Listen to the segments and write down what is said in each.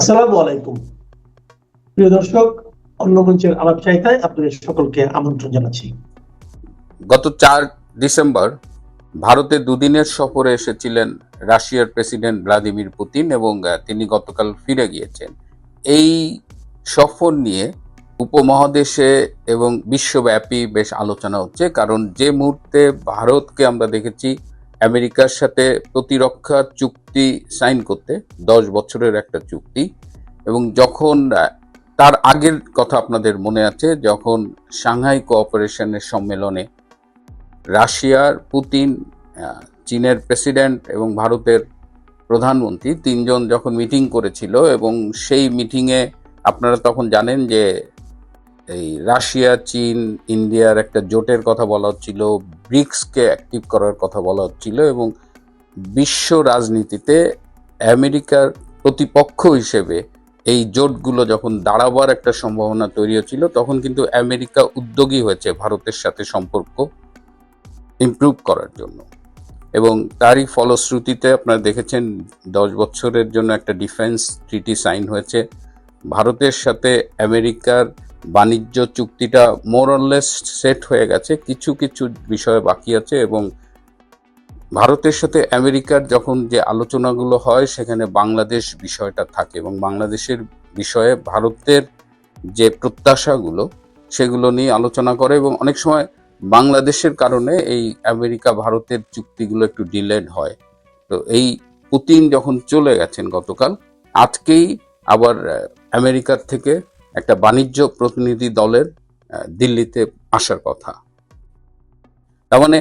আসসালামু আলাইকুম। প্রিয় দর্শক আলাপ চাইতায় আপনাদের সকলকে আমন্ত্রণ জানাচ্ছি। গত চার ডিসেম্বর ভারতে দুদিনের সফরে এসেছিলেন রাশিয়ার প্রেসিডেন্ট ভ্লাদিমির পুতিন এবং তিনি গতকাল ফিরে গিয়েছেন। এই সফর নিয়ে উপমহাদেশে এবং বিশ্বব্যাপী বেশ আলোচনা হচ্ছে, কারণ যে মুহূর্তে ভারতকে আমরা দেখেছি আমেরিকার সাথে প্রতিরক্ষা চুক্তি সাইন করতে, দশ বছরের একটা চুক্তি, এবং যখন তার আগের কথা আপনাদের মনে আছে, যখন সাংহাই কোঅপারেশনের সম্মেলনে রাশিয়ার পুতিন চীনের প্রেসিডেন্ট এবং ভারতের প্রধানমন্ত্রী তিনজন যখন মিটিং করেছিল এবং সেই মিটিংয়ে আপনারা তখন জানেন যে এই রাশিয়া, চীন, ইন্ডিয়ার একটা জোটের কথা বলা হচ্ছিল, ব্রিক্সকে অ্যাক্টিভ করার কথা বলা হচ্ছিল এবং বিশ্ব রাজনীতিতে আমেরিকার প্রতিপক্ষ হিসেবে এই জোটগুলো যখন দাঁড়াবার একটা সম্ভাবনা তৈরি হচ্ছিল, তখন কিন্তু আমেরিকা উদ্যোগী হয়েছে ভারতের সাথে সম্পর্ক ইমপ্রুভ করার জন্য। এবং তারই ফলশ্রুতিতে আপনারা দেখেছেন, দশ বছরের জন্য একটা ডিফেন্স ট্রিটি সাইন হয়েছে। ভারতের সাথে আমেরিকার বাণিজ্য চুক্তিটা মোরলেস সেট হয়ে গেছে। কিছু কিছু বিষয় বাকি আছে এবং ভারতের সাথে আমেরিকার যখন যে আলোচনাগুলো হয়, সেখানে বাংলাদেশ বিষয়টা থাকে এবং বাংলাদেশের বিষয়ে ভারতের যে প্রত্যাশাগুলো, সেগুলো নিয়ে আলোচনা করে এবং অনেক সময় বাংলাদেশের কারণে এই আমেরিকা ভারতের চুক্তিগুলো একটু ডিলেড হয়। তো এই পুতিন যখন চলে গেছেন গতকাল, আজকেই আবার আমেরিকার থেকে একটা বাণিজ্য প্রতিনিধি দলের দিল্লিতে আসার কথা। তার মানে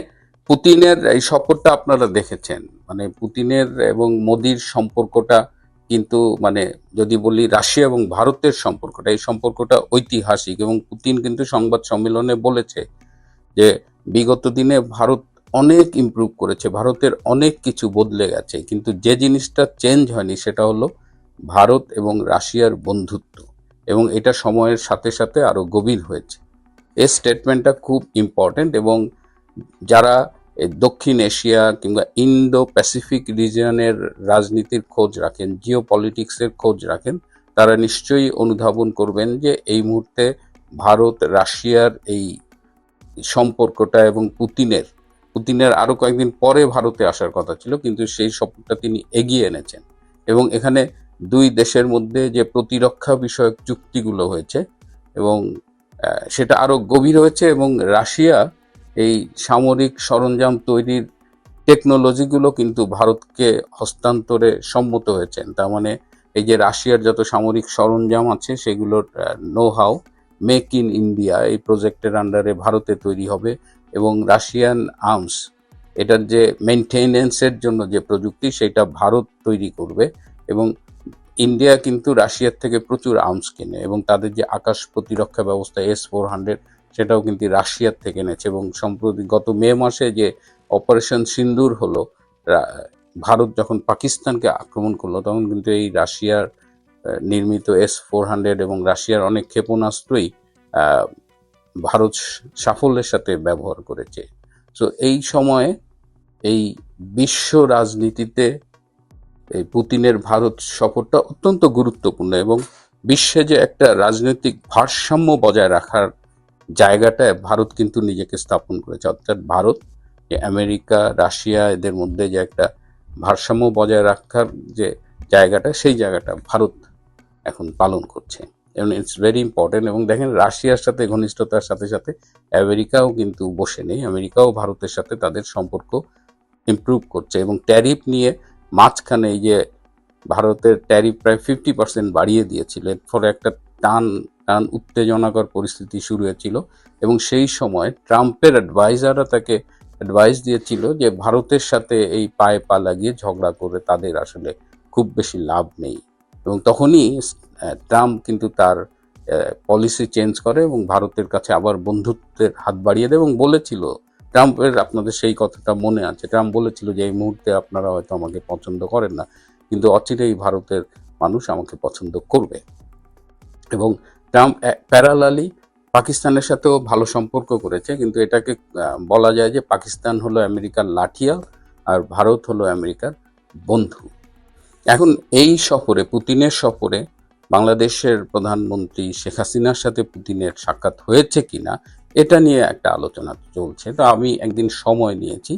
পুতিনের এই সফরটা আপনারা দেখেছেন। মানে পুতিনের এবং মোদির সম্পর্কটা কিন্তু মানে যদি বলি রাশিয়া এবং ভারতের সম্পর্কটা, এই সম্পর্কটা ঐতিহাসিক এবং পুতিন কিন্তু সংবাদ সম্মেলনে বলেছে যে বিগত দিনে ভারত অনেক ইমপ্রুভ করেছে, ভারতের অনেক কিছু বদলে গেছে। কিন্তু যে জিনিসটা চেঞ্জ হয়নি সেটা হলো ভারত এবং রাশিয়ার বন্ধুত্ব। এবং এটা সময়ের সাথে সাথে আরও গভীর হয়েছে। এই স্টেটমেন্টটা খুব ইম্পর্টেন্ট এবং যারা দক্ষিণ এশিয়া কিংবা ইন্দো প্যাসিফিক রিজিয়নের রাজনীতির খোঁজ রাখেন জিও পলিটিক্সের খোঁজ রাখেন, তারা নিশ্চয়ই অনুধাবন করবেন যে এই মুহূর্তে ভারত, রাশিয়ার এই সম্পর্কটা এবং পুতিনের পুতিনের আরও কয়েকদিন পরে ভারতে আসার কথা ছিল, কিন্তু সেই সফরটা তিনি এগিয়ে এনেছেন। এবং এখানে দুই দেশের মধ্যে যে প্রতিরক্ষা বিষয়ক চুক্তিগুলো হয়েছে এবং সেটা আরও গভীর হয়েছে এবং রাশিয়া এই সামরিক সরঞ্জাম তৈরির টেকনোলজিগুলো কিন্তু ভারতকে হস্তান্তরে সম্মত হয়েছেন। তার মানে এই যে রাশিয়ার যত সামরিক সরঞ্জাম আছে সেগুলোর know how make in India এই প্রজেক্টের আন্ডারে ভারতে তৈরি হবে এবং রাশিয়ান আর্মস এটার যে মেনটেনেন্সের জন্য যে প্রযুক্তি সেটা ভারত তৈরি করবে এবং ইন্ডিয়া কিন্তু রাশিয়ার থেকে প্রচুর আর্মস কেনে এবং তাদের যে আকাশ প্রতিরক্ষা ব্যবস্থা এস ফোর হান্ড্রেড, সেটাও কিন্তু রাশিয়ার থেকে এনেছে এবং সম্প্রতি গত মে মাসে যে অপারেশন সিন্দুর হলো ভারত যখন পাকিস্তানকে আক্রমণ করল, তখন কিন্তু এই রাশিয়ার নির্মিত এস ফোর হান্ড্রেড এবং রাশিয়ার অনেক ক্ষেপণাস্ত্রই ভারত সাফল্যের সাথে ব্যবহার করেছে। তো এই সময়ে এই বিশ্ব রাজনীতিতে এই পুতিনের ভারত সফরটা অত্যন্ত গুরুত্বপূর্ণ এবং বিশ্বে যে একটা রাজনৈতিক ভারসাম্য বজায় রাখার জায়গাটায় ভারত কিন্তু নিজেকে স্থাপন করেছে। অর্থাৎ ভারত, যে আমেরিকা, রাশিয়া এদের মধ্যে যে একটা ভারসাম্য বজায় রাখার যে জায়গাটা, সেই জায়গাটা ভারত এখন পালন করছে। এবং ইটস ভেরি ইম্পর্টেন্ট এবং দেখেন রাশিয়ার সাথে, ঘনিষ্ঠতার সাথে সাথে আমেরিকাও কিন্তু বসে নেই। আমেরিকাও ভারতের সাথে তাদের সম্পর্ক ইমপ্রুভ করছে এবং ট্যারিফ নিয়ে মাঝখানে এই যে ভারতের ট্যারিফ প্রায় ফিফটি পার্সেন্ট বাড়িয়ে দিয়েছিলেন, ফলে একটা টান টান উত্তেজনাকর পরিস্থিতি শুরু হয়েছিল এবং সেই সময় ট্রাম্পের অ্যাডভাইজাররা তাকে অ্যাডভাইস দিয়েছিল যে ভারতের সাথে এই পায়ে পা লাগিয়ে ঝগড়া করে তাদের আসলে খুব বেশি লাভ নেই। এবং তখনই ট্রাম্প কিন্তু তার পলিসি চেঞ্জ করে এবং ভারতের কাছে আবার বন্ধুত্বের হাত বাড়িয়ে দেয় এবং বলেছিল ট্রাম্পের আপনাদের সেই কথাটা মনে আছে। ট্রাম্প বলেছিল যে, এই মুহূর্তে আপনারা হয়তো আমাকে পছন্দ করেন না, কিন্তু অচিরেই ভারতের মানুষ আমাকে পছন্দ করবে। এবং ট্রাম্প প্যারালালি পাকিস্তানের সাথেও ভালো সম্পর্ক করেছে, কিন্তু এটাকে বলা যায় যে পাকিস্তান হলো আমেরিকার লাঠিয়া আর ভারত হলো আমেরিকার বন্ধু। এখন এই সফরে, পুতিনের সফরে বাংলাদেশের প্রধানমন্ত্রী শেখ হাসিনার সাথে পুতিনের সাক্ষাৎ হয়েছে কিনা এটা নিয়ে একটা আলোচনা চলছে। তো আমি একদিন সময় নিয়েছি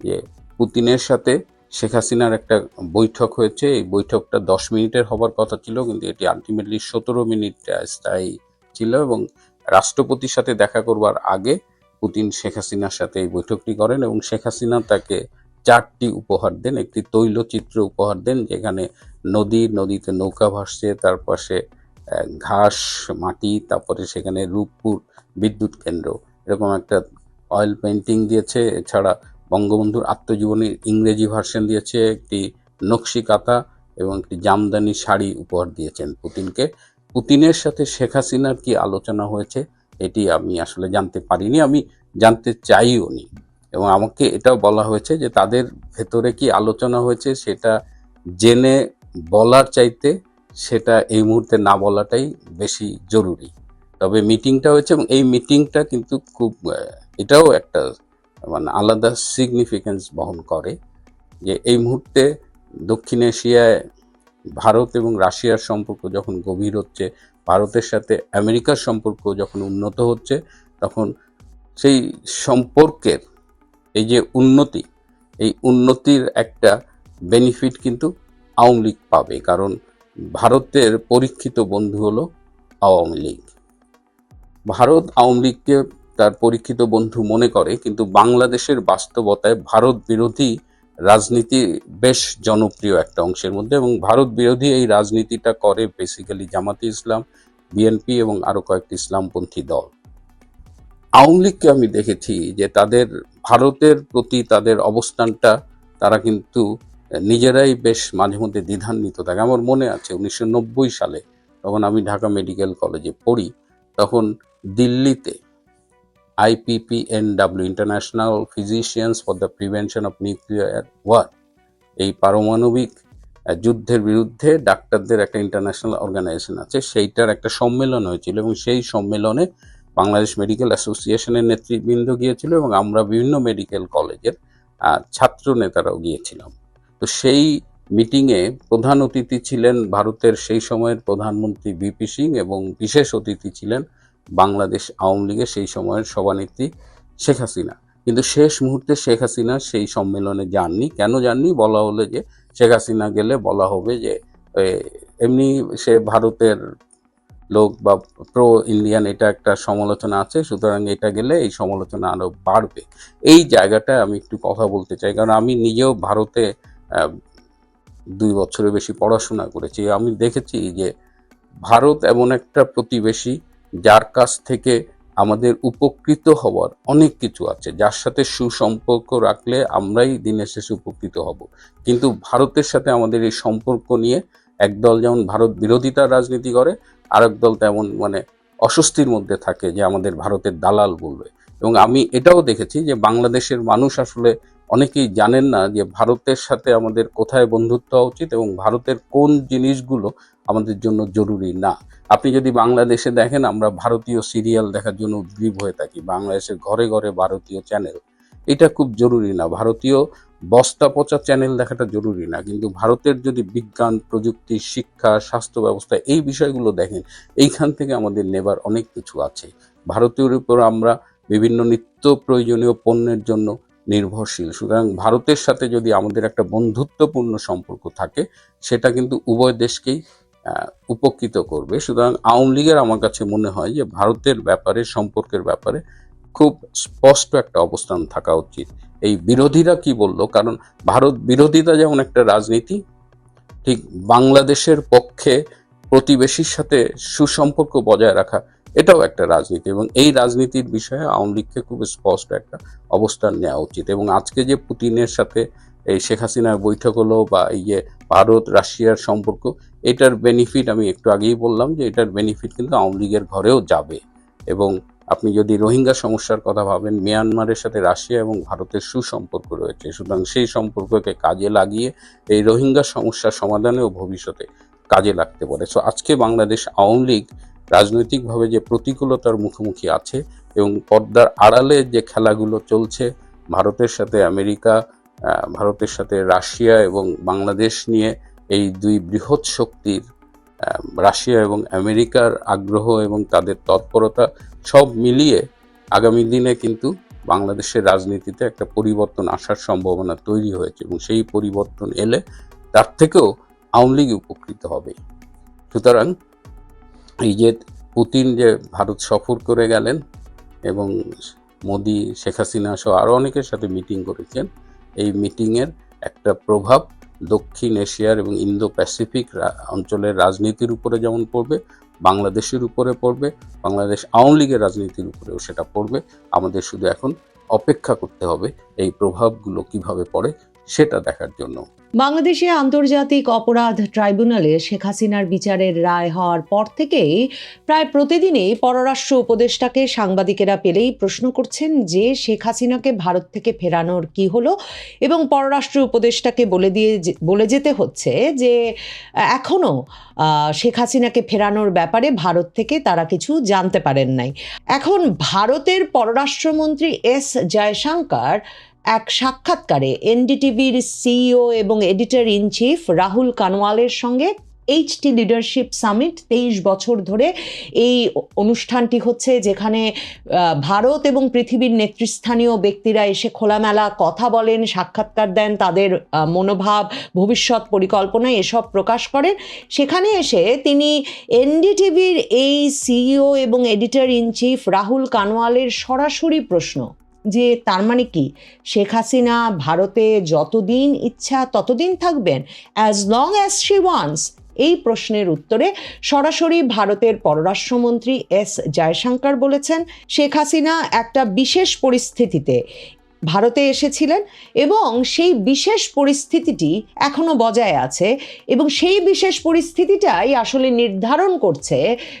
যে পুতিনের সাথে শেখ হাসিনার একটা বৈঠক হয়েছে। এই বৈঠকটা দশ মিনিটের হবার কথা ছিল, কিন্তু এটি আলটিমেটলি সতেরো মিনিট স্থায়ী ছিল এবং রাষ্ট্রপতির সাথে দেখা করবার আগে পুতিন শেখ হাসিনার সাথে এই বৈঠকটি করেন এবং শেখ হাসিনা তাকে চারটি উপহার দেন, একটি তৈলচিত্র উপহার দেন, যেখানে নদী, নদীতে নৌকা ভাসছে, তার পাশে ঘাস, মাটি, তারপরে সেখানে রূপপুর বিদ্যুৎ কেন্দ্র। এরকম একটা অয়েল পেন্টিং দিয়েছে। এছাড়া বঙ্গবন্ধুর আত্মজীবনীর ইংরেজি ভার্সন দিয়েছে। একটি নকশি কাতা এবং একটি জামদানি শাড়ি উপহার দিয়েছেন পুতিনকে। পুতিনের সাথে শেখ হাসিনার কি আলোচনা হয়েছে, এটি আমি আসলে জানতে পারিনি, আমি জানতে চাইও নি। এবং আমাকে এটাও বলা হয়েছে যে তাদের ভেতরে কি আলোচনা হয়েছে, সেটা জেনে বলার চাইতে সেটা এই মুহূর্তে না বলাটাই বেশি জরুরি। তবে মিটিংটা হয়েছে এবং এই মিটিংটা কিন্তু খুব এটাও একটা মানে আলাদা সিগনিফিকেন্স বহন করে যে এই মুহূর্তে দক্ষিণ এশিয়ায় ভারত এবং রাশিয়ার সম্পর্ক যখন গভীর হচ্ছে, ভারতের সাথে আমেরিকার সম্পর্ক যখন উন্নত হচ্ছে, তখন সেই সম্পর্কের এই যে উন্নতি, এই উন্নতির একটা বেনিফিট কিন্তু আওয়ামী লীগ পাবে। কারণ ভারতের পরীক্ষিত বন্ধু হলো আওয়ামী লীগ। ভারত আওয়ামী লীগকে তার পরীক্ষিত বন্ধু মনে করে, কিন্তু বাংলাদেশের বাস্তবতায় ভারত বিরোধী রাজনীতি বেশ জনপ্রিয় একটা অংশের মধ্যে এবং ভারত বিরোধী এই রাজনীতিটা করে বেসিক্যালি জামাতে ইসলাম বিএনপি এবং আরও কয়েকটি ইসলামপন্থী দল। আওয়ামী লীগকে আমি দেখেছি যে তাদের, ভারতের প্রতি তাদের অবস্থানটা তারা কিন্তু নিজেরাই বেশ মাঝে মধ্যে দ্বিধান্বিত থাকে। আমার মনে আছে উনিশশো নব্বই সালে তখন আমি ঢাকা মেডিকেল কলেজে পড়ি তখন দিল্লিতে IPPNW international physicians for the prevention of nuclear war এই পারমাণবিক যুদ্ধের বিরুদ্ধে ডাক্তারদের একটা ইন্টারন্যাশনাল অর্গানাইজেশন আছে। সেইটার একটা সম্মেলন হয়েছিল এবং সেই সম্মেলনে বাংলাদেশ মেডিকেল অ্যাসোসিয়েশনের নেতৃবৃন্দ গিয়েছিল এবং আমরা বিভিন্ন মেডিকেল কলেজের ছাত্র নেতারাও গিয়েছিলাম। তো সেই মিটিংয়ে প্রধান অতিথি ছিলেন ভারতের সেই সময়ের প্রধানমন্ত্রী বিপি সিং এবং বিশেষ অতিথি ছিলেন বাংলাদেশ আওয়ামী লীগের সেই সময়ের সভানেত্রী শেখ হাসিনা। কিন্তু শেষ মুহূর্তে শেখ হাসিনা সেই সম্মেলনে যাননি। কেন যাননি? বলা হলো যে শেখ হাসিনা গেলে বলা হবে যে এমনি সে ভারতের লোক বা প্রো ইন্ডিয়ান, এটা একটা সমালোচনা আছে, সুতরাং এটা গেলে এই সমালোচনা আরও বাড়বে। এই জায়গাটায় আমি একটু কথা বলতে চাই। কারণ আমি নিজেও ভারতে দুই বছরের বেশি পড়াশোনা করেছি। আমি দেখেছি যে ভারত এমন একটা প্রতিবেশী যার কাছ থেকে আমাদের উপকৃত হওয়ার অনেক কিছু আছে। যার সাথে সুসম্পর্ক রাখলে আমরাই দিনের শেষে উপকৃত হব। কিন্তু ভারতের সাথে আমাদের এই সম্পর্ক নিয়ে একদল যেমন ভারত বিরোধিতা রাজনীতি করে, আরেক দল তেমন মানে অস্বস্তির মধ্যে থাকে যে আমাদের ভারতের দালাল বলবে। এবং আমি এটাও দেখেছি যে বাংলাদেশের মানুষ আসলে অনেকেই জানেন না যে ভারতের সাথে আমাদের কোথায় বন্ধুত্ব উচিত এবং ভারতের কোন জিনিসগুলো আমাদের জন্য জরুরি না। আপনি যদি বাংলাদেশে দেখেন, আমরা ভারতীয় সিরিয়াল দেখার জন্য উদ্গ্রীব হয়ে থাকি, বাংলাদেশের ঘরে ঘরে ভারতীয় চ্যানেল। এটা খুব জরুরি না। ভারতীয় বস্তা পচা চ্যানেল দেখাটা জরুরি না। কিন্তু ভারতের যদি বিজ্ঞান, প্রযুক্তি, শিক্ষা, স্বাস্থ্য ব্যবস্থা এই বিষয়গুলো দেখেন, এইখান থেকে আমাদের নেবার অনেক কিছু আছে। ভারতীয় উপর আমরা বিভিন্ন নিত্য প্রয়োজনীয় পণ্যের জন্য নির্ভরশীল। সুতরাং ভারতের সাথে যদি আমাদের একটা বন্ধুত্বপূর্ণ সম্পর্ক থাকে, সেটা কিন্তু উভয় দেশকেই উপকৃত করবে। সুতরাং আওয়ামী লীগের আমার কাছে মনে হয় যে ভারতের ব্যাপারে, সম্পর্কের ব্যাপারে খুব স্পষ্ট একটা অবস্থান থাকা উচিত। এই বিরোধীরা কি বলল? কারণ ভারত বিরোধিতা যেমন একটা রাজনীতি, ঠিক বাংলাদেশের পক্ষে প্রতিবেশীর সাথে সুসম্পর্ক বজায় রাখা এটাও একটা রাজনীতি এবং এই রাজনীতির বিষয়ে আওয়ামী লীগকে খুব স্পষ্ট একটা অবস্থান নেওয়া উচিত এবং আজকে যে পুতিনের সাথে এই শেখ হাসিনার বৈঠক হলো বা এই যে ভারত রাশিয়ার সম্পর্ক, এটার বেনিফিট আমি একটু আগেই বললাম যে এটার বেনিফিট কিন্তু আওয়ামী লীগের ঘরেও যাবে এবং আপনি যদি রোহিঙ্গা সমস্যার কথা ভাবেন, মিয়ানমারের সাথে রাশিয়া এবং ভারতের সুসম্পর্ক রয়েছে, সুতরাং সেই সম্পর্ককে কাজে লাগিয়ে এই রোহিঙ্গা সমস্যার সমাধানেও ভবিষ্যতে কাজে লাগতে পারে। সো আজকে বাংলাদেশ আওয়ামী লীগ রাজনৈতিকভাবে যে প্রতিকূলতার মুখোমুখি আছে এবং পর্দার আড়ালে যে খেলাগুলো চলছে, ভারতের সাথে আমেরিকা ভারতের সাথে রাশিয়া এবং বাংলাদেশ নিয়ে এই দুই বৃহৎ শক্তির রাশিয়া এবং আমেরিকার আগ্রহ এবং তাদের তৎপরতা সব মিলিয়ে আগামী দিনে কিন্তু বাংলাদেশের রাজনীতিতে একটা পরিবর্তন আসার সম্ভাবনা তৈরি হয়েছে এবং সেই পরিবর্তন এলে তার থেকেও আওয়ামী লীগ উপকৃত হবে। সুতরাং এই যে পুতিন যে ভারত সফর করে গেলেন এবং মোদি, শেখ হাসিনা সহ আরও অনেকের সাথে মিটিং করেছেন, এই মিটিংয়ের একটা প্রভাব দক্ষিণ এশিয়ার এবং ইন্দো প্যাসিফিক অঞ্চলের রাজনীতির উপরে যেমন পড়বে, বাংলাদেশের উপরে পড়বে, বাংলাদেশ আওয়ামী লীগের রাজনীতির উপরেও সেটা পড়বে। আমাদের শুধু এখন অপেক্ষা করতে হবে এই প্রভাবগুলো কীভাবে পড়ে সেটা দেখার জন্য। বাংলাদেশে আন্তর্জাতিক অপরাধ ট্রাইব্যুনালে শেখ হাসিনার বিচারের রায় হওয়ার পর থেকেই প্রায় প্রতিদিনই পররাষ্ট্র উপদেষ্টাকে সাংবাদিকেরা পেলেই প্রশ্ন করছেন যে শেখ হাসিনাকে ভারত থেকে ফেরানোর কি হলো এবং পররাষ্ট্র উপদেষ্টাকে বলে দিয়ে বলে যেতে হচ্ছে যে এখনও শেখ হাসিনাকে ফেরানোর ব্যাপারে ভারত থেকে তারা কিছু জানতে পারেন নাই। এখন ভারতের পররাষ্ট্রমন্ত্রী এস জয়শঙ্কর এক সাক্ষাৎকারে এনডিটিভির সিইও এবং এডিটর ইন চিফ রাহুল কানওয়ালের সঙ্গে এইচটি লিডারশিপ সামিট তেইশ বছর ধরে এই অনুষ্ঠানটি হচ্ছে যেখানে ভারত এবং পৃথিবীর নেতৃস্থানীয় ব্যক্তিরা এসে খোলামেলা কথা বলেন, সাক্ষাৎকার দেন, তাদের মনোভাব, ভবিষ্যৎ পরিকল্পনা এসব প্রকাশ করেন। সেখানে এসে তিনি এনডিটিভির এই সিইও এবং এডিটর ইন চিফ রাহুল কানওয়ালের সরাসরি প্রশ্ন যে তার মানে কি? শেখ হাসিনা ভারতে যতদিন ইচ্ছা ততদিন থাকবেন as long as she wants এই প্রশ্নের উত্তরে সরাসরি ভারতের পররাষ্ট্রমন্ত্রী এস জয়শঙ্কর বলেছেন, শেখ হাসিনা একটা বিশেষ পরিস্থিতিতে ভারতে এসেছিলেন এবং সেই বিশেষ পরিস্থিতিটি এখনও বজায় আছে এবং সেই বিশেষ পরিস্থিতিটাই আসলে নির্ধারণ করছে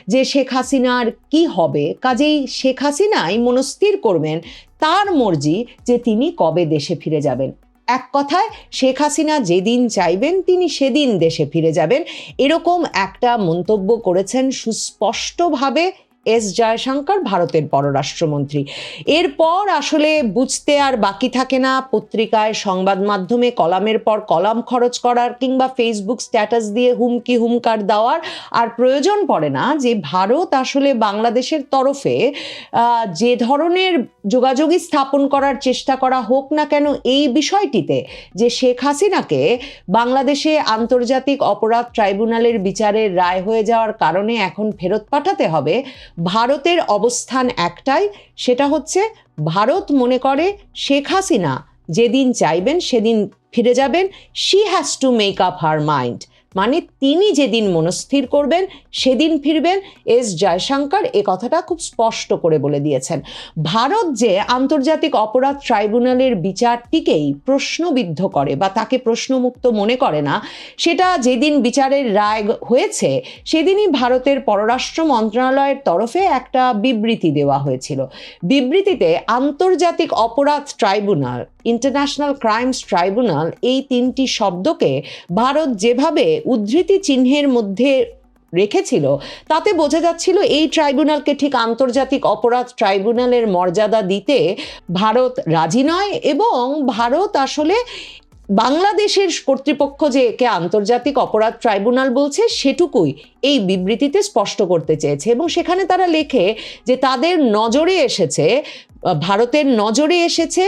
যে শেখ হাসিনার কি হবে। কাজেই শেখ হাসিনাই মনস্থির করবেন তার মর্জি যে তিনি কবে দেশে ফিরে যাবেন। এক কথায়, শেখ হাসিনা যেদিন চাইবেন, তিনি সেদিন দেশে ফিরে যাবেন। এরকম একটা মন্তব্য করেছেন সুস্পষ্টভাবে এস জয়শঙ্কর, ভারতের পররাষ্ট্রমন্ত্রী। এরপর আসলে বুঝতে আর বাকি থাকে না, পত্রিকায়, সংবাদ মাধ্যমে কলামের পর কলাম খরচ করার কিংবা ফেসবুক স্ট্যাটাস দিয়ে হুমকি হুমকার দেওয়ার আর প্রয়োজন পড়ে না যে ভারত আসলে বাংলাদেশের তরফে যে ধরনের যোগাযোগই স্থাপন করার চেষ্টা করা হোক না কেন এই বিষয়টিতে যে শেখ হাসিনাকে বাংলাদেশে আন্তর্জাতিক অপরাধ ট্রাইব্যুনালের বিচারের রায় হয়ে যাওয়ার কারণে এখন ফেরত পাঠাতে হবে ভারতের অবস্থান একটাই, সেটা হচ্ছে ভারত মনে করে শেখ হাসিনা যেদিন চাইবেন সেদিন ফিরে যাবেন she has to make up her mind মানে তিনি যেদিন মনস্থির করবেন, সেদিন ফিরবেন। এস জয়শঙ্কর এ কথাটা খুব স্পষ্ট করে বলে দিয়েছেন। ভারত যে আন্তর্জাতিক অপরাধ ট্রাইব্যুনালের বিচারটিকেই প্রশ্নবিদ্ধ করে বা তাকে প্রশ্নমুক্ত মনে করে না, সেটা যেদিন বিচারের রায় হয়েছে, সেদিনই ভারতের পররাষ্ট্র মন্ত্রণালয়ের তরফে একটা বিবৃতি দেওয়া হয়েছিল। বিবৃতিতে আন্তর্জাতিক অপরাধ ট্রাইব্যুনাল, ইন্টারন্যাশনাল ক্রাইমস ট্রাইব্যুনাল এই তিনটি শব্দকে ভারত যেভাবে উদ্ধৃতি চিহ্নের মধ্যে রেখেছিল, তাতে বোঝা যাচ্ছিল এই ট্রাইব্যুনালকে ঠিক আন্তর্জাতিক অপরাধ ট্রাইব্যুনালের মর্যাদা দিতে ভারত রাজি নয় এবং ভারত আসলে বাংলাদেশের কর্তৃপক্ষ যে একে আন্তর্জাতিক অপরাধ ট্রাইব্যুনাল বলছে, সেটুকুই এই বিবৃতিতে স্পষ্ট করতে চেয়েছে এবং সেখানে তারা লেখে যে তাদের নজরে এসেছে, ভারতের নজরে এসেছে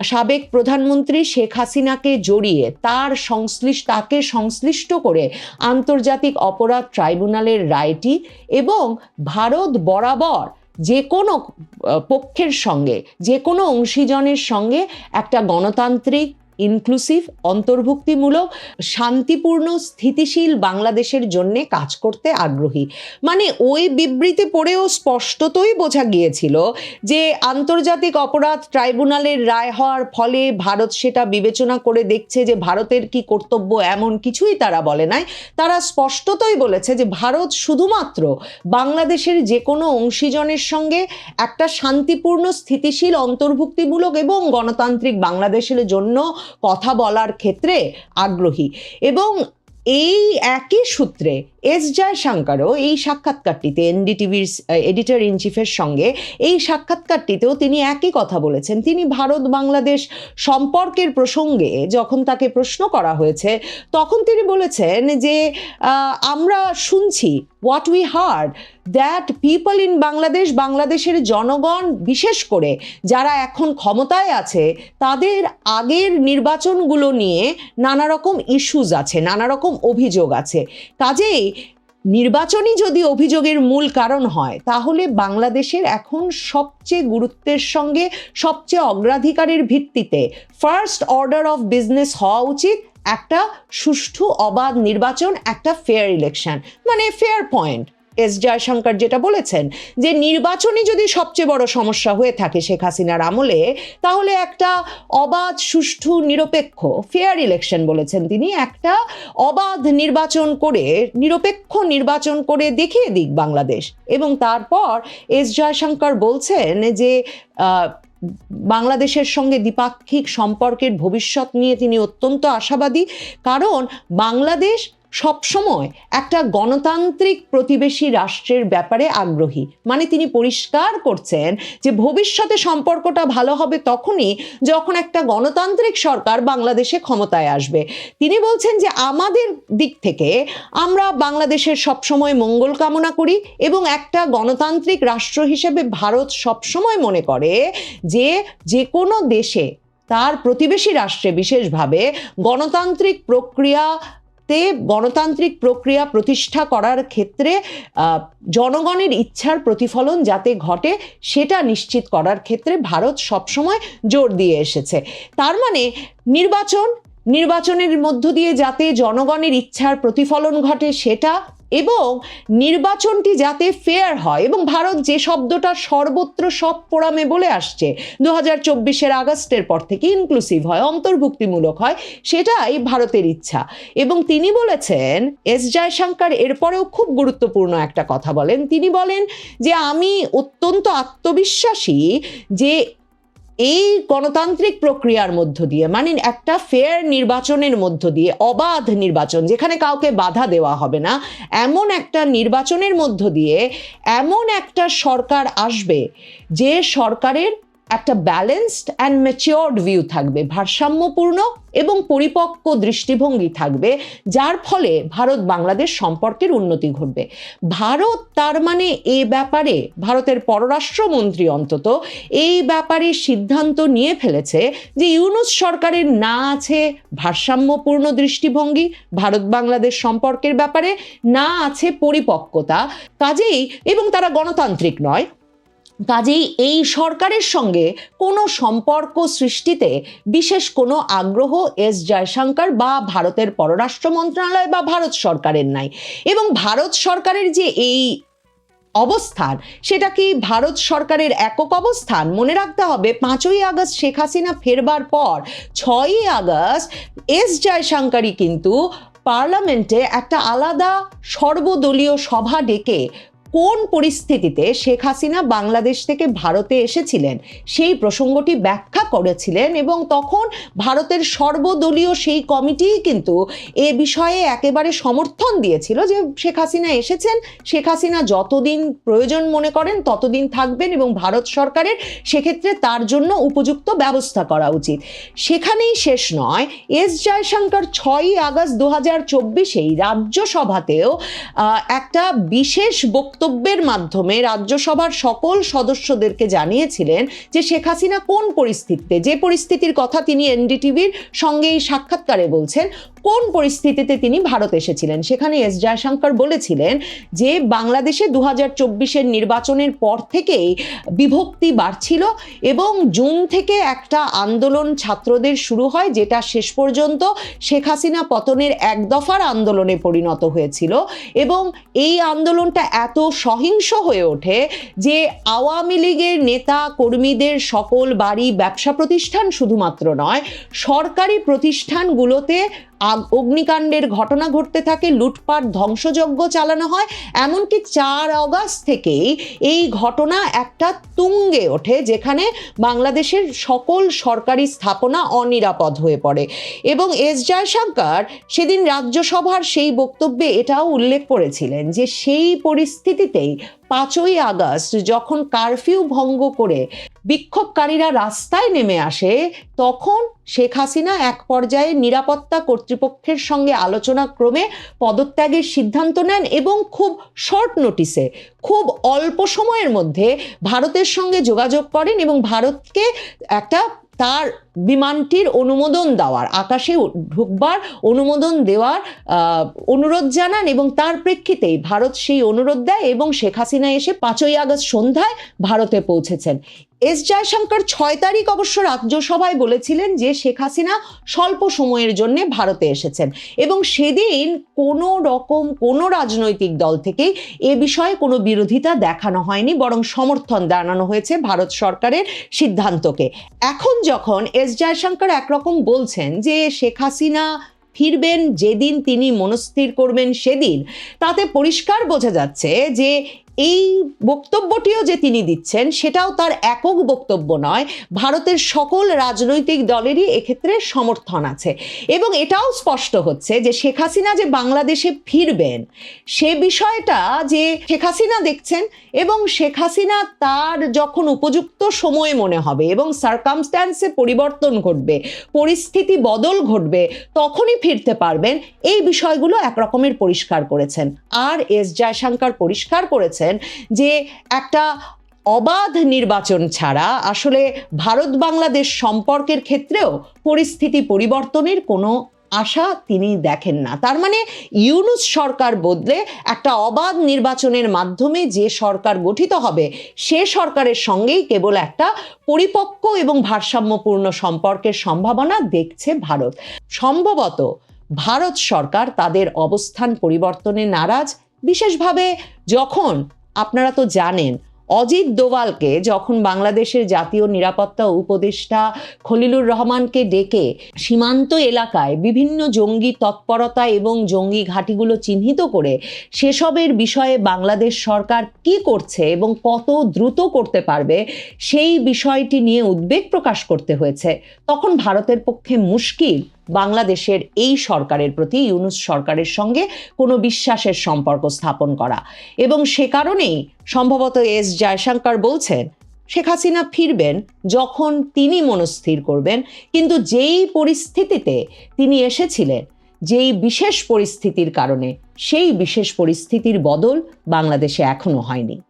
সাবেক প্রধানমন্ত্রী শেখ হাসিনাকে জড়িয়ে তার সংশ্লিষ্ট, তাকে সংশ্লিষ্ট করে আন্তর্জাতিক অপরাধ ট্রাইব্যুনালের রায়টি এবং ভারত বরাবর যে কোনো পক্ষের সঙ্গে যে কোনো অংশীজনের সঙ্গে একটা গণতান্ত্রিক ইনক্লুসিভ অন্তর্ভুক্তিমূলক, শান্তিপূর্ণ, স্থিতিশীল বাংলাদেশের জন্য কাজ করতে আগ্রহী। মানে ওই বিবৃতি পড়েও স্পষ্টতই বোঝা গিয়েছিল যে আন্তর্জাতিক অপরাধ ট্রাইব্যুনালের রায় হওয়ার ফলে ভারত সেটা বিবেচনা করে দেখছে যে ভারতের কি কর্তব্য এমন কিছুই তারা বলে নাই। তারা স্পষ্টতই বলেছে যে ভারত শুধুমাত্র বাংলাদেশের যে কোনো অংশীজনের সঙ্গে একটা শান্তিপূর্ণ, স্থিতিশীল, অন্তর্ভুক্তিমূলক এবং গণতান্ত্রিক বাংলাদেশের জন্য কথা বলার ক্ষেত্রে আগ্রহী। এবং এই একই সূত্রে এস জয়শঙ্করও এই সাক্ষাৎকারটিতে এনডিটিভির এডিটর ইন চিফের সঙ্গে এই সাক্ষাৎকারটিতেও তিনি একই কথা বলেছেন। তিনি ভারত বাংলাদেশ সম্পর্কের প্রসঙ্গে যখন তাকে প্রশ্ন করা হয়েছে, তখন তিনি বলেছেন যে আমরা শুনছি what we heard that people in Bangladesh, বাংলাদেশের জনগণ বিশেষ করে যারা এখন ক্ষমতায় আছে, তাদের আগের নির্বাচনগুলো নিয়ে নানা রকম ইস্যুজ আছে নানা রকম অভিযোগ আছে। কাজেই নির্বাচনই যদি অভিযোগের মূল কারণ হয়, তাহলে বাংলাদেশের এখন সবচেয়ে গুরুত্বের সঙ্গে, সবচেয়ে অগ্রাধিকারের ভিত্তিতে ফার্স্ট অর্ডার অফ বিজনেস হওয়া উচিত, একটা সুষ্ঠু, অবাধ নির্বাচন, একটা ফেয়ার ইলেকশন মানে ফেয়ার পয়েন্ট এস জয়শঙ্কর যেটা বলেছেন যে নির্বাচনই যদি সবচেয়ে বড় সমস্যা হয়ে থাকে শেখ হাসিনার আমলে, তাহলে একটা অবাধ, সুষ্ঠু, নিরপেক্ষ ফেয়ার ইলেকশন বলেছেন তিনি, একটা অবাধ নির্বাচন করে, নিরপেক্ষ নির্বাচন করে দেখিয়ে দিক বাংলাদেশ। এবং তারপর এস জয়শঙ্কর বলছেন যে বাংলাদেশের সঙ্গে দ্বিপাক্ষিক সম্পর্কের ভবিষ্যৎ নিয়ে তিনি অত্যন্ত আশাবাদী, কারণ বাংলাদেশ সবসময় একটা গণতান্ত্রিক প্রতিবেশী রাষ্ট্রের ব্যাপারে আগ্রহী। মানে তিনি পরিষ্কার করছেন যে ভবিষ্যতে সম্পর্কটা ভালো হবে তখনই যখন একটা গণতান্ত্রিক সরকার বাংলাদেশে ক্ষমতায় আসবে। তিনি বলছেন যে আমাদের দিক থেকে আমরা বাংলাদেশের সবসময় মঙ্গল কামনা করি এবং একটা গণতান্ত্রিক রাষ্ট্র হিসেবে ভারত সবসময় মনে করে যে যে কোনো দেশে তার প্রতিবেশী রাষ্ট্রে বিশেষভাবে গণতান্ত্রিক প্রক্রিয়া তে গণতান্ত্রিক প্রক্রিয়া প্রতিষ্ঠা করার ক্ষেত্রে জনগণের ইচ্ছার প্রতিফলন যাতে ঘটে সেটা নিশ্চিত করার ক্ষেত্রে ভারত সবসময় জোর দিয়ে এসেছে। তার মানে নির্বাচন নির্বাচনের মধ্য দিয়ে যাতে জনগণের ইচ্ছার প্রতিফলন ঘটে সেটা এবং নির্বাচনটি যাতে ফেয়ার হয় এবং ভারত যে শব্দটা সর্বত্র সব ফোরামে বলে আসছে দু হাজার চব্বিশের আগস্টের পর থেকে ইনক্লুসিভ হয়, অন্তর্ভুক্তিমূলক হয়, সেটাই ভারতের ইচ্ছা। এবং তিনি বলেছেন, এস জয়শঙ্কর এরপরেও খুব গুরুত্বপূর্ণ একটা কথা বলেন। তিনি বলেন যে, আমি অত্যন্ত আত্মবিশ্বাসী যে এই গণতান্ত্রিক প্রক্রিয়ার মধ্য দিয়ে মানে একটা ফেয়ার নির্বাচনের মধ্য দিয়ে, অবাধ নির্বাচন, যেখানে কাউকে বাধা দেওয়া হবে না, এমন একটা নির্বাচনের মধ্য দিয়ে, এমন একটা সরকার আসবে, যে সরকারের একটা ব্যালেন্সড অ্যান্ড ম্যাচিওর্ড ভিউ থাকবে, ভারসাম্যপূর্ণ এবং পরিপক্ক দৃষ্টিভঙ্গি থাকবে, যার ফলে ভারত বাংলাদেশ সম্পর্কের উন্নতি ঘটবে। ভারত তার মানে এ ব্যাপারে ভারতের পররাষ্ট্রমন্ত্রী অন্তত এই ব্যাপারে সিদ্ধান্ত নিয়ে ফেলেছে যে ইউনুস সরকারের না আছে ভারসাম্যপূর্ণ দৃষ্টিভঙ্গি, ভারত বাংলাদেশ সম্পর্কের ব্যাপারে না আছে পরিপক্কতা, কাজেই এবং তারা গণতান্ত্রিক নয় কাজেই এই সরকারের সঙ্গে কোনো সম্পর্ক সৃষ্টিতে বিশেষ কোনো আগ্রহ এস জয়শঙ্কর বা ভারতের পররাষ্ট্র মন্ত্রণালয় বা ভারত সরকারের নাই। এবং ভারত সরকারের যে এই অবস্থান, সেটা কি ভারত সরকারের একক অবস্থান? মনে রাখতে হবে, পাঁচই আগস্ট শেখ হাসিনা ফেরবার পর ছয়ই আগস্ট এস জয়শঙ্করই কিন্তু পার্লামেন্টে একটা আলাদা সর্বদলীয় সভা ডেকে কোন পরিস্থিতিতে শেখ হাসিনা বাংলাদেশ থেকে ভারতে এসেছিলেন? সেই প্রসঙ্গটি ব্যাখ্যা করেছিলেন এবং তখন ভারতের সর্বদলীয় সেই কমিটি কিন্তু এ বিষয়ে একেবারে সমর্থন দিয়েছিল যে শেখ হাসিনা এসেছেন। শেখ হাসিনা যতদিন প্রয়োজন মনে করেন ততদিন থাকবেন এবং ভারত সরকারের সেক্ষেত্রে তার জন্য উপযুক্ত ব্যবস্থা করা উচিত। সেখানেই শেষ নয়, এস জয়শঙ্কর ছয়ই আগস্ট দু হাজার চব্বিশেই রাজ্যসভাতেও একটা বিশেষ বক্তব্যের মাধ্যমে রাজ্যসভার সকল সদস্যদেরকে জানিয়েছিলেন যে শেখ হাসিনা কোন পরিস্থিতিতে, যে পরিস্থিতির কথা তিনি এনডিটিভির সঙ্গে এই সাক্ষাৎকারে বলছেন, কোন পরিস্থিতিতে তিনি ভারত এসেছিলেন? সেখানে এস জয়শঙ্কর বলেছিলেন যে বাংলাদেশে দু হাজার নির্বাচনের পর থেকেই বিভক্তি বাড়ছিল এবং জুন থেকে একটা আন্দোলন ছাত্রদের শুরু হয় যেটা শেষ পর্যন্ত শেখ হাসিনা পতনের এক দফার আন্দোলনে পরিণত হয়েছিল এবং এই আন্দোলনটা এত সহিংস হয়ে ওঠে যে আওয়ামী লীগের নেতা কর্মীদের সকল বাড়ি ব্যবসা প্রতিষ্ঠান শুধুমাত্র নয়, সরকারি প্রতিষ্ঠানগুলোতে আগ অগ্নিকাণ্ডের ঘটনা ঘটতে থাকে, লুটপাট, ধ্বংসযজ্ঞ চালানো হয়। এমনকি চার অগাস্ট থেকেই এই ঘটনা একটা তুঙ্গে ওঠে, যেখানে বাংলাদেশের সকল সরকারি স্থাপনা অনিরাপদ হয়ে পড়ে। এবং এস জয়শঙ্কর সেদিন রাজ্যসভার সেই বক্তব্যে এটাও উল্লেখ করেছিলেন যে সেই পরিস্থিতিতেই পাঁচই আগস্ট যখন কারফিউ ভঙ্গ করে বিক্ষোভকারীরা রাস্তায় নেমে আসে, তখন শেখ হাসিনা এক পর্যায়ে নিরাপত্তা কর্তৃপক্ষের সঙ্গে আলোচনা ক্রমে পদত্যাগের সিদ্ধান্ত নেন এবং খুব শর্ট নোটিসে খুব অল্প সময়ের মধ্যে ভারতের সঙ্গে যোগাযোগ করেন এবং ভারতকে একটা তার বিমানটির অনুমোদন দেওয়ার, আকাশে ঢুকবার অনুমোদন দেওয়ার অনুরোধ জানান এবং তার প্রেক্ষিতেই ভারত সেই অনুরোধ দেয় এবং শেখ হাসিনা এসে পাঁচই আগস্ট সন্ধ্যায় ভারতে পৌঁছেছেন। এস জয়শঙ্কর ছয় তারিখ অবশ্য রাজ্যসভায় বলেছিলেন যে শেখ হাসিনা স্বল্প সময়ের জন্য ভারতে এসেছেন এবং সেদিন কোনো রকম কোনো রাজনৈতিক দল থেকেই এ বিষয়ে কোনো বিরোধিতা দেখানো হয়নি, বরং সমর্থন জানানো হয়েছে ভারত সরকারের সিদ্ধান্তকে। এখন যখন এস জয়শঙ্কর একরকম বলছেন যে শেখ হাসিনা ফিরবেন যেদিন তিনি মনস্থির করবেন সেদিন। তাতে পরিষ্কার বোঝা যাচ্ছে যে এই বক্তব্যটিও যে তিনি দিচ্ছেন, সেটাও তার একক বক্তব্য নয়। ভারতের সকল রাজনৈতিক দলেরই এক্ষেত্রে সমর্থন আছে। এবং এটাও স্পষ্ট হচ্ছে যে শেখ হাসিনা যে বাংলাদেশে ফিরবেন, সে বিষয়টা যে শেখ হাসিনা দেখছেন এবং শেখ হাসিনা তার যখন উপযুক্ত সময় মনে হবে এবং সার্কামস্ট্যান্সে পরিবর্তন ঘটবে, পরিস্থিতি বদল ঘটবে, তখনই ফিরতে পারবেন। এই বিষয়গুলো একরকমের পরিষ্কার করেছেন। আর এস জয়শঙ্কর পরিষ্কার করেছেন যে একটা অবাধ নির্বাচন ছাড়া আসলে ভারত বাংলাদেশ সম্পর্কের ক্ষেত্রেও পরিস্থিতি পরিবর্তনের কোনো আশা তিনি দেখেন না। তার মানে ইউনুস সরকার বদলে একটা অবাধ নির্বাচনের মাধ্যমে যে সরকার গঠিত হবে, সে সরকারের সঙ্গেই কেবল একটা পরিপক্ক এবং ভারসাম্যপূর্ণ সম্পর্কের সম্ভাবনা দেখছে ভারত। সম্ভবত ভারত সরকার তাদের অবস্থান পরিবর্তনে নারাজ। বিশেষভাবে যখন আপনারা তো জানেন, অজিত দোভালকে যখন বাংলাদেশের জাতীয় নিরাপত্তা উপদেষ্টা খলিলুর রহমানকে ডেকে সীমান্ত এলাকায় বিভিন্ন জঙ্গি তৎপরতা এবং জঙ্গি ঘাঁটিগুলো চিহ্নিত করে সেসবের বিষয়ে বাংলাদেশ সরকার কি করছে এবং কত দ্রুত করতে পারবে, সেই বিষয়টি নিয়ে উদ্বেগ প্রকাশ করতে হয়েছে। তখন ভারতের পক্ষে মুশকিল। বাংলাদেশের এই সরকারের প্রতি, ইউনুস সরকারের সঙ্গে কোনো বিশ্বাসের সম্পর্ক স্থাপন করা। এবং সে কারণেই সম্ভবত এস জয়শঙ্কর বলছেন, শেখ হাসিনা ফিরবেন যখন তিনি মনস্থির করবেন। কিন্তু যেই পরিস্থিতিতে তিনি এসেছিলেন, যেই বিশেষ পরিস্থিতির কারণে, সেই বিশেষ পরিস্থিতির বদল বাংলাদেশে এখনও হয়নি।